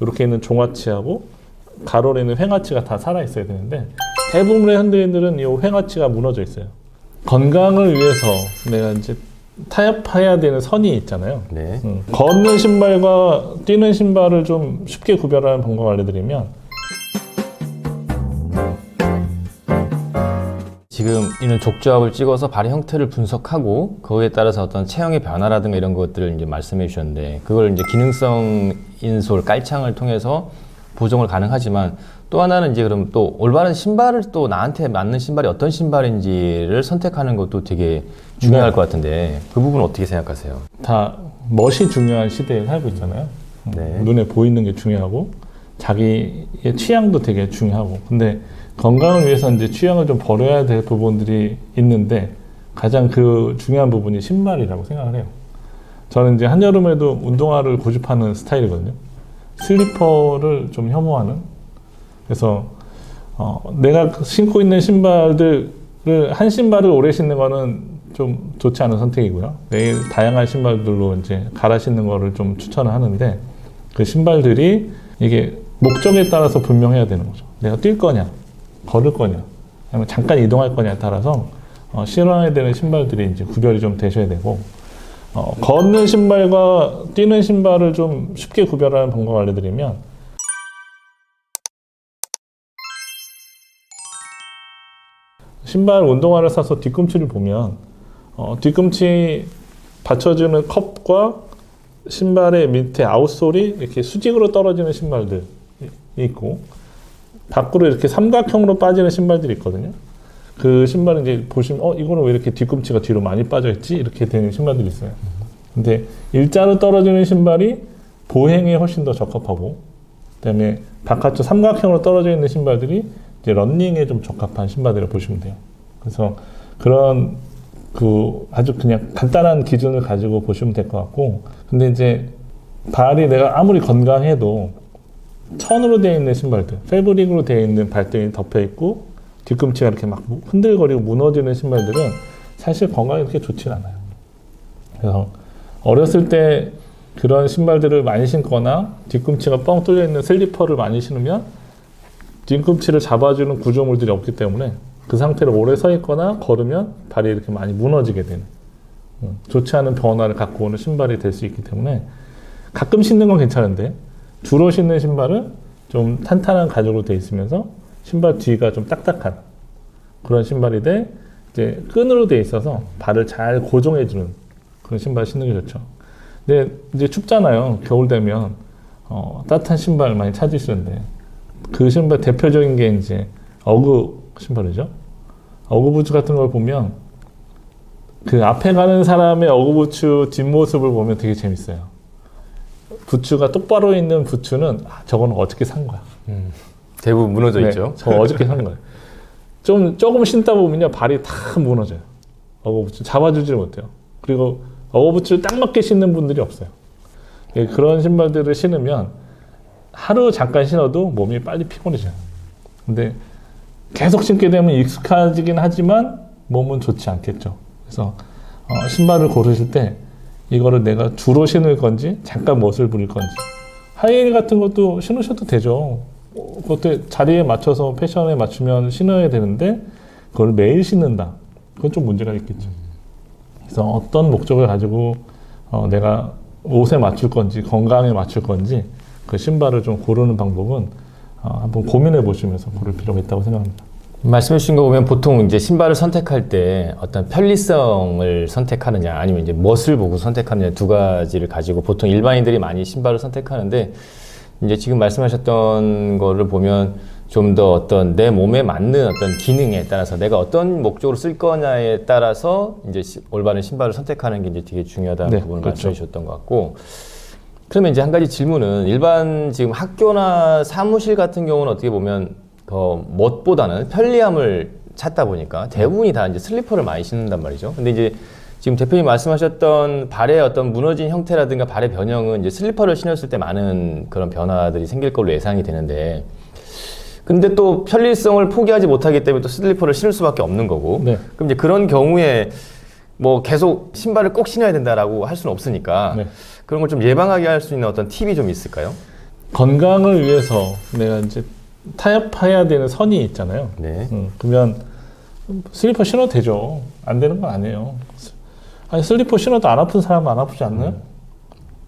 이렇게 있는 종아치하고 가로에 있는 횡아치가 다 살아 있어야 되는데 대부분의 현대인들은 이 횡아치가 무너져 있어요. 건강을 위해서 내가 이제 타협해야 되는 선이 있잖아요. 네. 음, 걷는 신발과 뛰는 신발을 좀 쉽게 구별하는 방법 알려드리면 지금 이런 족조합을 찍어서 발의 형태를 분석하고 거기에 따라서 어떤 체형의 변화라든가 이런 것들을 이제 말씀해 주셨는데 그걸 이제 기능성 인솔 깔창을 통해서 보정을 가능하지만 또 하나는 이제 그럼 또 올바른 신발을 또 나한테 맞는 신발이 어떤 신발인지를 선택하는 것도 되게 중요할 네. 것 같은데 그 부분 은 어떻게 생각하세요? 다 멋이 중요한 시대에 살고 있잖아요. 음, 네. 눈에 보이는 게 중요하고 자기의 취향도 되게 중요하고 근데 건강을 위해서 이제 취향을 좀 버려야 될 부분들이 있는데 가장 그 중요한 부분이 신발이라고 생각을 해요. 저는 이제 한여름에도 운동화를 고집하는 스타일이거든요. 슬리퍼를 좀 혐오하는 그래서 어, 내가 신고 있는 신발들을 한 신발을 오래 신는 거는 좀 좋지 않은 선택이고요. 매일 다양한 신발들로 이제 갈아 신는 거를 좀 추천을 하는데 그 신발들이 이게 목적에 따라서 분명해야 되는 거죠. 내가 뛸 거냐, 걸을 거냐, 아니면 잠깐 이동할 거냐에 따라서 어, 신어야 되는 신발들이 이제 구별이 좀 되셔야 되고 어, 걷는 신발과 뛰는 신발을 좀 쉽게 구별하는 방법 알려드리면 신발 운동화를 사서 뒤꿈치를 보면 어, 뒤꿈치 받쳐주는 컵과 신발의 밑에 아웃솔이 이렇게 수직으로 떨어지는 신발들이 있고 밖으로 이렇게 삼각형으로 빠지는 신발들이 있거든요. 그 신발은 이제 보시면 어 이거는 왜 이렇게 뒤꿈치가 뒤로 많이 빠져 있지 이렇게 되는 신발들이 있어요. 근데 일자로 떨어지는 신발이 보행에 훨씬 더 적합하고 그다음에 바깥쪽 삼각형으로 떨어져 있는 신발들이 이제 런닝에 좀 적합한 신발들을 보시면 돼요. 그래서 그런 그 아주 그냥 간단한 기준을 가지고 보시면 될 것 같고 근데 이제 발이 내가 아무리 건강해도 천으로 되어 있는 신발들 패브릭으로 되어 있는 발등이 덮여 있고 뒤꿈치가 이렇게 막 흔들거리고 무너지는 신발들은 사실 건강에 그렇게 좋진 않아요. 그래서 어렸을 때 그런 신발들을 많이 신거나 뒤꿈치가 뻥 뚫려 있는 슬리퍼를 많이 신으면 뒤꿈치를 잡아주는 구조물들이 없기 때문에 그 상태로 오래 서 있거나 걸으면 발이 이렇게 많이 무너지게 되는 음, 좋지 않은 변화를 갖고 오는 신발이 될 수 있기 때문에 가끔 신는 건 괜찮은데 주로 신는 신발은 좀 탄탄한 가죽으로 돼 있으면서 신발 뒤가 좀 딱딱한 그런 신발이 돼 이제 끈으로 돼 있어서 발을 잘 고정해 주는 그런 신발 신는 게 좋죠. 근데 이제 춥잖아요. 겨울 되면 어, 따뜻한 신발 많이 찾으시는데 그 신발 대표적인 게 이제 어그 신발이죠. 어그 부츠 같은 걸 보면 그 앞에 가는 사람의 어그 부츠 뒷모습을 보면 되게 재밌어요. 부츠가 똑바로 있는 부츠는 아, 저거는 어저께 산 거야. 대부분 무너져 네, 있죠. 저 어저께 산 거예요. 좀 조금 신다 보면요 발이 다 무너져요. 어거부츠 잡아주질 못해요. 그리고 어거부츠를 딱 맞게 신는 분들이 없어요. 예, 그런 신발들을 신으면 하루 잠깐 신어도 몸이 빨리 피곤해져요. 근데 계속 신게 되면 익숙해지긴 하지만 몸은 좋지 않겠죠. 그래서 어, 신발을 고르실 때 이거를 내가 주로 신을 건지 잠깐 멋을 부릴 건지 하이힐 같은 것도 신으셔도 되죠. 어, 그것도 자리에 맞춰서 패션에 맞추면 신어야 되는데 그걸 매일 신는다. 그건 좀 문제가 있겠죠. 그래서 어떤 목적을 가지고 어, 내가 옷에 맞출 건지 건강에 맞출 건지 그 신발을 좀 고르는 방법은 어, 한번 고민해 보시면서 고를 필요가 있다고 생각합니다. 말씀해 주신 거 보면 보통 이제 신발을 선택할 때 어떤 편리성을 선택하느냐 아니면 이제 멋을 보고 선택하느냐 두 가지를 가지고 보통 일반인들이 많이 신발을 선택하는데 이제 지금 말씀하셨던 거를 보면 좀 더 어떤 내 몸에 맞는 어떤 기능에 따라서 내가 어떤 목적으로 쓸 거냐에 따라서 이제 시- 올바른 신발을 선택하는 게 이제 되게 중요하다는 네, 부분을 그렇죠. 말씀해 주셨던 것 같고 그러면 이제 한 가지 질문은 일반 지금 학교나 사무실 같은 경우는 어떻게 보면 더 멋보다는 편리함을 찾다 보니까 대부분이 다 이제 슬리퍼를 많이 신는단 말이죠. 근데 이제 지금 대표님 말씀하셨던 발의 어떤 무너진 형태라든가 발의 변형은 이제 슬리퍼를 신었을 때 많은 그런 변화들이 생길 걸로 예상이 되는데 근데 또 편리성을 포기하지 못하기 때문에 또 슬리퍼를 신을 수밖에 없는 거고 네. 그럼 이제 그런 경우에 뭐 계속 신발을 꼭 신어야 된다라고 할 수는 없으니까 네. 그런 걸 좀 예방하게 할 수 있는 어떤 팁이 좀 있을까요? 건강을 위해서 내가 이제 타협해야 되는 선이 있잖아요. 네. 음, 그러면 슬리퍼 신어도 되죠. 안 되는 건 아니에요. 아니 슬리퍼 신어도 안 아픈 사람은 안 아프지 않나요?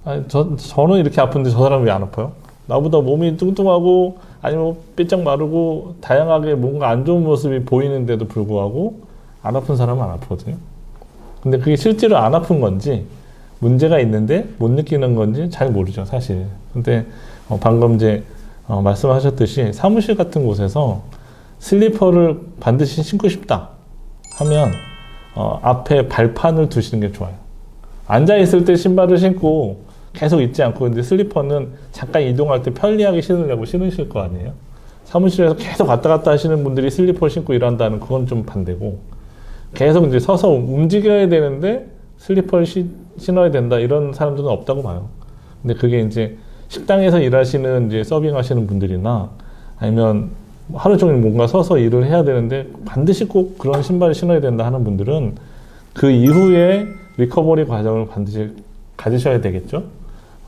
아니 저 저는 이렇게 아픈데 저 사람은 왜 안 아파요? 나보다 몸이 뚱뚱하고 아니면 삐쩍 마르고 다양하게 뭔가 안 좋은 모습이 보이는데도 불구하고 안 아픈 사람은 안 아프거든요. 근데 그게 실제로 안 아픈 건지 문제가 있는데 못 느끼는 건지 잘 모르죠 사실. 근데 어, 방금 이제 어, 말씀하셨듯이 사무실 같은 곳에서 슬리퍼를 반드시 신고 싶다 하면 어, 앞에 발판을 두시는 게 좋아요. 앉아 있을 때 신발을 신고 계속 있지 않고 근데 슬리퍼는 잠깐 이동할 때 편리하게 신으려고 신으실 거 아니에요. 사무실에서 계속 왔다 갔다 하시는 분들이 슬리퍼를 신고 일한다는 그건 좀 반대고 계속 이제 서서 움직여야 되는데 슬리퍼를 시- 신어야 된다 이런 사람들은 없다고 봐요. 근데 그게 이제 식당에서 일하시는 이제 서빙하시는 분들이나 아니면 하루 종일 뭔가 서서 일을 해야 되는데 반드시 꼭 그런 신발을 신어야 된다 하는 분들은 그 이후에 리커버리 과정을 반드시 가지셔야 되겠죠.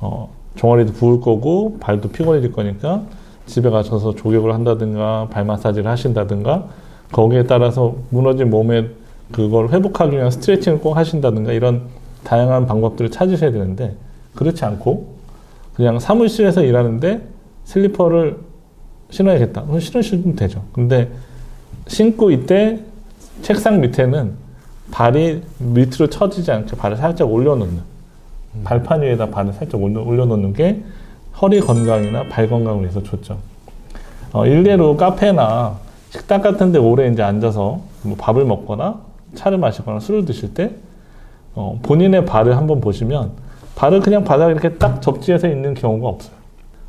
어, 종아리도 부을 거고 발도 피곤해질 거니까 집에 가셔서 조격을 한다든가 발 마사지를 하신다든가 거기에 따라서 무너진 몸에 그걸 회복하기 위한 스트레칭을 꼭 하신다든가 이런 다양한 방법들을 찾으셔야 되는데 그렇지 않고 그냥 사무실에서 일하는데 슬리퍼를 신어야겠다. 그럼 신으시면 되죠. 근데 신고 이때 책상 밑에는 발이 밑으로 처지지 않게 발을 살짝 올려놓는 발판 위에다 발을 살짝 올려- 올려 놓는 게 허리 건강이나 발 건강을 위해서 좋죠. 어, 일례로 카페나 식당 같은 데 오래 이제 앉아서 뭐 밥을 먹거나 차를 마시거나 술을 드실 때 어, 본인의 발을 한번 보시면 발을 그냥 바닥에 이렇게 딱 접지해서 있는 경우가 없어요.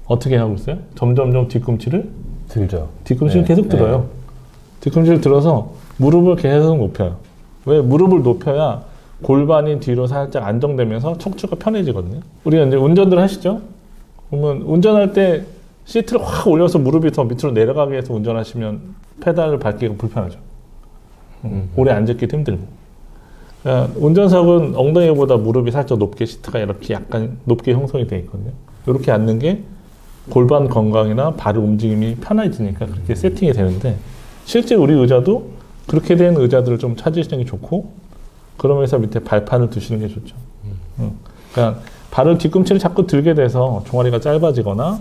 어떻게 하고 있어요? 점점점 뒤꿈치를 들죠. 뒤꿈치를 네, 계속 들어요. 뒤꿈치를 들어서 무릎을 계속 높여요. 왜 무릎을 높여야 골반이 뒤로 살짝 안정되면서 척추가 편해지거든요. 우리가 이제 운전들 하시죠? 그러면 운전할 때 시트를 확 올려서 무릎이 더 밑으로 내려가게 해서 운전하시면 페달을 밟기가 불편하죠. 음, 오래 앉았기도 힘들고. 운전석은 엉덩이보다 무릎이 살짝 높게 시트가 이렇게 약간 높게 형성이 되어 있거든요. 이렇게 앉는 게 골반 건강이나 발 움직임이 편해지니까 그렇게 세팅이 되는데 실제 우리 의자도 그렇게 된 의자들을 좀 찾으시는 게 좋고 그러면서 밑에 발판을 두시는 게 좋죠. 음. 그러니까 발을 뒤꿈치를 자꾸 들게 돼서 종아리가 짧아지거나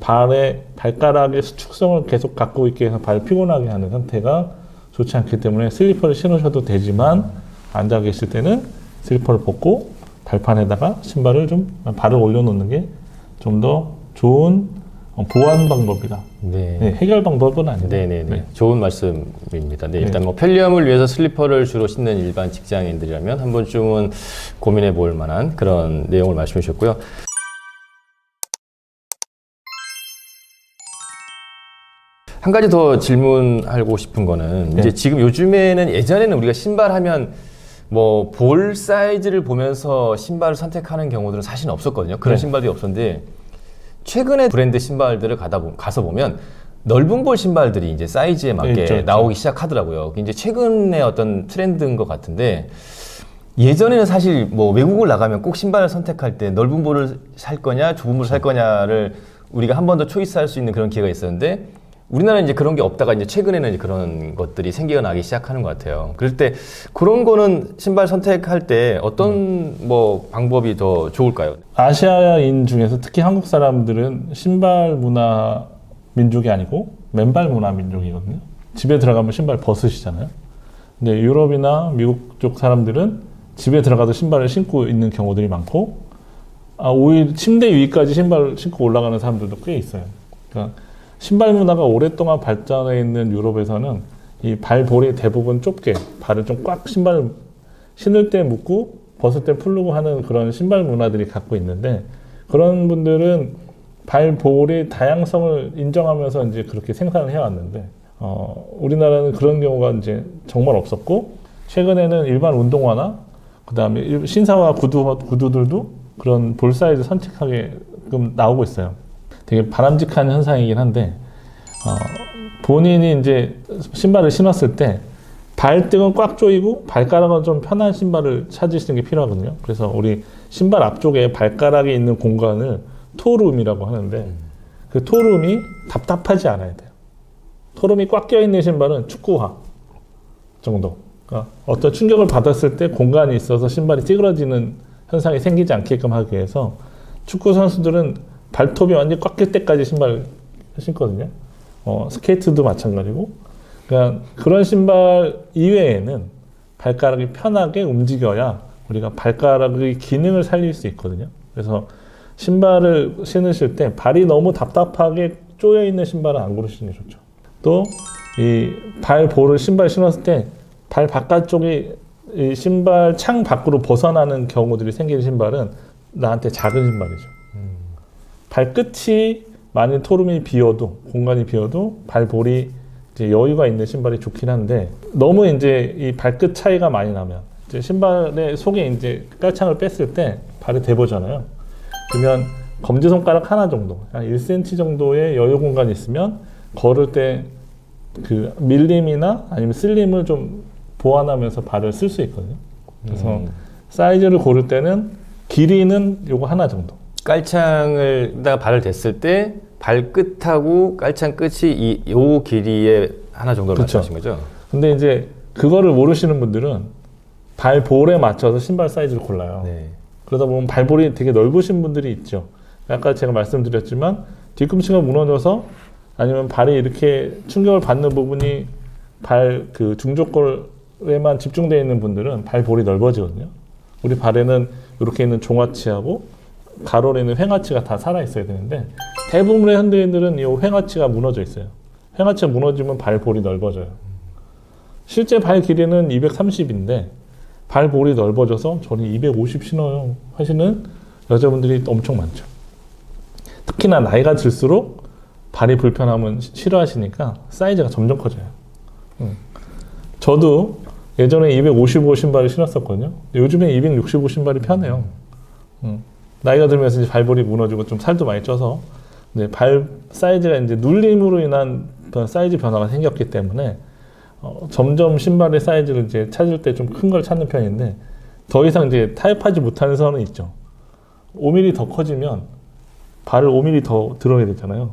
발의 발가락의 수축성을 계속 갖고 있게 해서 발 피곤하게 하는 상태가 좋지 않기 때문에 슬리퍼를 신으셔도 되지만 앉아 계실 때는 슬리퍼를 벗고 발판에다가 신발을 좀 발을 올려놓는 게 좀 더 좋은 어, 보완 방법이다. 네. 네, 해결 방법은 아니다. 네네네. 네. 좋은 말씀입니다. 네, 일단 네. 뭐 편리함을 위해서 슬리퍼를 주로 신는 일반 직장인들이라면 한 번쯤은 고민해 볼 만한 그런 내용을 말씀해 주셨고요. 한 가지 더 질문하고 싶은 거는 네. 이제 지금 요즘에는 예전에는 우리가 신발하면 뭐 볼 사이즈를 보면서 신발을 선택하는 경우들은 사실 없었거든요. 그런 네. 신발이 없었는데 최근에 브랜드 신발들을 가다 보, 가서 보면 넓은 볼 신발들이 이제 사이즈에 맞게 네, 있죠, 있죠. 나오기 시작하더라고요. 이제 최근의 어떤 트렌드인 것 같은데 예전에는 사실 뭐 외국을 나가면 꼭 신발을 선택할 때 넓은 볼을 살 거냐 좁은 볼을 살 거냐를 우리가 한 번 더 초이스할 수 있는 그런 기회가 있었는데 우리나라는 이제 그런 게 없다가 이제 최근에는 이제 그런 것들이 생겨나기 시작하는 것 같아요. 그럴 때 그런 거는 신발 선택할 때 어떤 뭐 방법이 더 좋을까요? 아시아인 중에서 특히 한국 사람들은 신발 문화 민족이 아니고 맨발 문화 민족이거든요. 집에 들어가면 신발 벗으시잖아요. 근데 유럽이나 미국 쪽 사람들은 집에 들어가도 신발을 신고 있는 경우들이 많고, 아, 오히려 침대 위까지 신발을 신고 올라가는 사람들도 꽤 있어요. 그러니까 신발 문화가 오랫동안 발전해 있는 유럽에서는 이 발볼이 대부분 좁게 발을 좀 꽉 신발을 신을 때 묶고 벗을 때 풀르고 하는 그런 신발 문화들이 갖고 있는데 그런 분들은 발볼의 다양성을 인정하면서 이제 그렇게 생산을 해왔는데 어, 우리나라는 그런 경우가 이제 정말 없었고 최근에는 일반 운동화나 그다음에 일- 신사와 구두 구두들도 그런 볼 사이즈 선택하게끔 나오고 있어요. 되게 바람직한 현상이긴 한데 어, 본인이 이제 신발을 신었을 때 발등은 꽉 조이고 발가락은 좀 편한 신발을 찾으시는 게 필요하거든요. 그래서 우리 신발 앞쪽에 발가락이 있는 공간을 토룸이라고 하는데 그 토름이 답답하지 않아야 돼요. 토름이 꽉 껴 있는 신발은 축구화 정도. 그러니까 어떤 충격을 받았을 때 공간이 있어서 신발이 찌그러지는 현상이 생기지 않게끔 하기 위해서 축구 선수들은 발톱이 완전히 꽉 낄 때까지 신발을 신거든요. 어, 스케이트도 마찬가지고. 그러니까 그런 신발 이외에는 발가락이 편하게 움직여야 우리가 발가락의 기능을 살릴 수 있거든요. 그래서 신발을 신으실 때 발이 너무 답답하게 쪼여 있는 신발은 안 고르시는 게 좋죠. 또 이 발볼을 신발 신었을 때 발 바깥쪽이 이 신발 창 밖으로 벗어나는 경우들이 생기는 신발은 나한테 작은 신발이죠. 발끝이 만약 토름이 비어도 공간이 비어도 발볼이 이제 여유가 있는 신발이 좋긴 한데 너무 이제 이 발끝 차이가 많이 나면 이제 신발의 속에 이제 깔창을 뺐을 때 발이 대보잖아요. 그러면 검지 손가락 하나 정도, 한 1cm 정도의 여유 공간이 있으면 걸을 때 그 밀림이나 아니면 슬림을 좀 보완하면서 발을 쓸 수 있거든요. 그래서 음. 사이즈를 고를 때는 길이는 요거 하나 정도. 깔창을다가 발을 댔을 때 발끝하고 깔창 끝이 이 요 길이의 하나 정도를 그쵸. 말씀하신 거죠? 근데 이제 그거를 모르시는 분들은 발볼에 맞춰서 신발 사이즈를 골라요. 네. 그러다 보면 발볼이 되게 넓으신 분들이 있죠. 아까 제가 말씀드렸지만 뒤꿈치가 무너져서 아니면 발이 이렇게 충격을 받는 부분이 발 그 중족골에만 집중되어 있는 분들은 발볼이 넓어지거든요. 우리 발에는 이렇게 있는 종아치하고 가로에 있는 횡아치가 다 살아 있어야 되는데 대부분의 현대인들은 이 횡아치가 무너져 있어요. 횡아치가 무너지면 발볼이 넓어져요. 실제 발 길이는 230인데 발볼이 넓어져서 저는 250 신어요 하시는 여자분들이 엄청 많죠. 특히나 나이가 들수록 발이 시- 싫어하시니까 사이즈가 점점 커져요. 음. 저도 예전에 255 신발을 신었었거든요. 요즘에 265 신발이 편해요. 음. 나이가 들면서 이제 발볼이 무너지고 좀 살도 많이 쪄서 이제 발 사이즈가 이제 눌림으로 인한 사이즈 변화가 생겼기 때문에 어, 점점 신발의 사이즈를 이제 찾을 때 좀 큰 걸 찾는 편인데 더 이상 이제 타협하지 못하는 선은 있죠. 5mm 더 커지면 발을 5mm 더 들어야 되잖아요.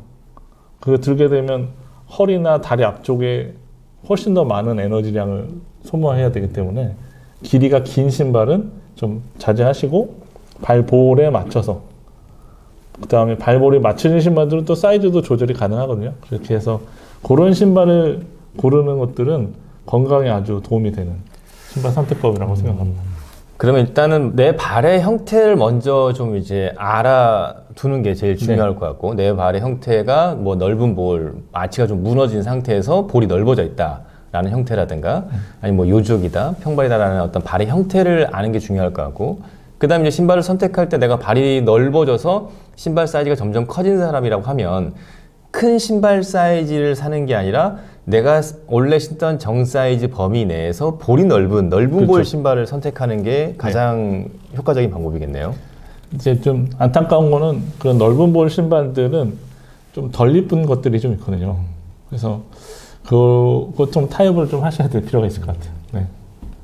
그거 들게 되면 허리나 다리 앞쪽에 훨씬 더 많은 에너지량을 소모해야 되기 때문에 길이가 긴 신발은 좀 자제하시고 발볼에 맞춰서 그 다음에 발볼이 맞춰진 신발들은 또 사이즈도 조절이 가능하거든요. 그렇게 해서 그런 신발을 고르는 것들은 건강에 아주 도움이 되는 신발 선택법이라고 생각합니다. 그러면 일단은 내 발의 형태를 먼저 좀 이제 알아두는 게 제일 중요할 것 같고 내 발의 형태가 뭐 넓은 볼, 아치가 좀 무너진 상태에서 볼이 넓어져 있다라는 형태라든가 아니 뭐 요족이다, 평발이다라는 어떤 발의 형태를 아는 게 중요할 것 같고 그 다음에 이제 신발을 선택할 때 내가 발이 넓어져서 신발 사이즈가 점점 커진 사람이라고 하면 큰 신발 사이즈를 사는 게 아니라 내가 원래 신던 정 사이즈 범위 내에서 볼이 넓은 넓은 볼 그렇죠. 신발을 선택하는 게 가장 효과적인 방법이겠네요. 이제 좀 안타까운 거는 그런 넓은 볼 신발들은 좀 덜 이쁜 것들이 좀 있거든요. 그래서 그거 좀 타협을 좀 하셔야 될 필요가 있을 것 같아요. 네.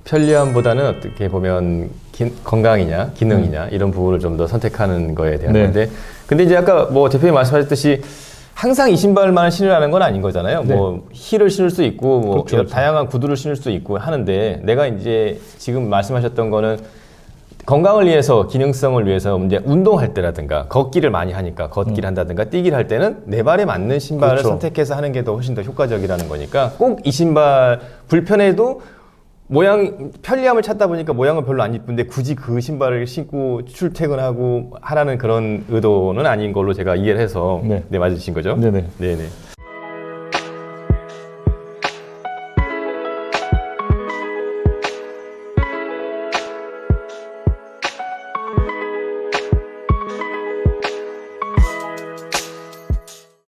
편리함보다는 어떻게 보면 기- 건강이냐 기능이냐 이런 부분을 좀 더 선택하는 거에 대한 네. 건데 근데 이제 아까 뭐 대표님 말씀하셨듯이 항상 이 신발만 신으라는 건 아닌 거잖아요. 네. 뭐 힐을 신을 수 있고 뭐 그렇죠, 그렇죠. 다양한 구두를 신을 수 있고 하는데 내가 이제 지금 말씀하셨던 거는 건강을 위해서 기능성을 위해서 이제 운동할 때라든가 걷기를 많이 하니까 걷기를 한다든가 뛰기를 할 때는 내 발에 맞는 신발을 음. 그렇죠. 선택해서 하는 게 더 훨씬 더 효과적이라는 거니까 꼭 이 신발 불편해도 모양 편리함을 찾다 보니까 모양은 별로 안 이쁜데 굳이 그 신발을 신고 출퇴근하고 하라는 그런 의도는 아닌 걸로 제가 이해를 해서 네. 네, 맞으신 거죠? 네네. 네네.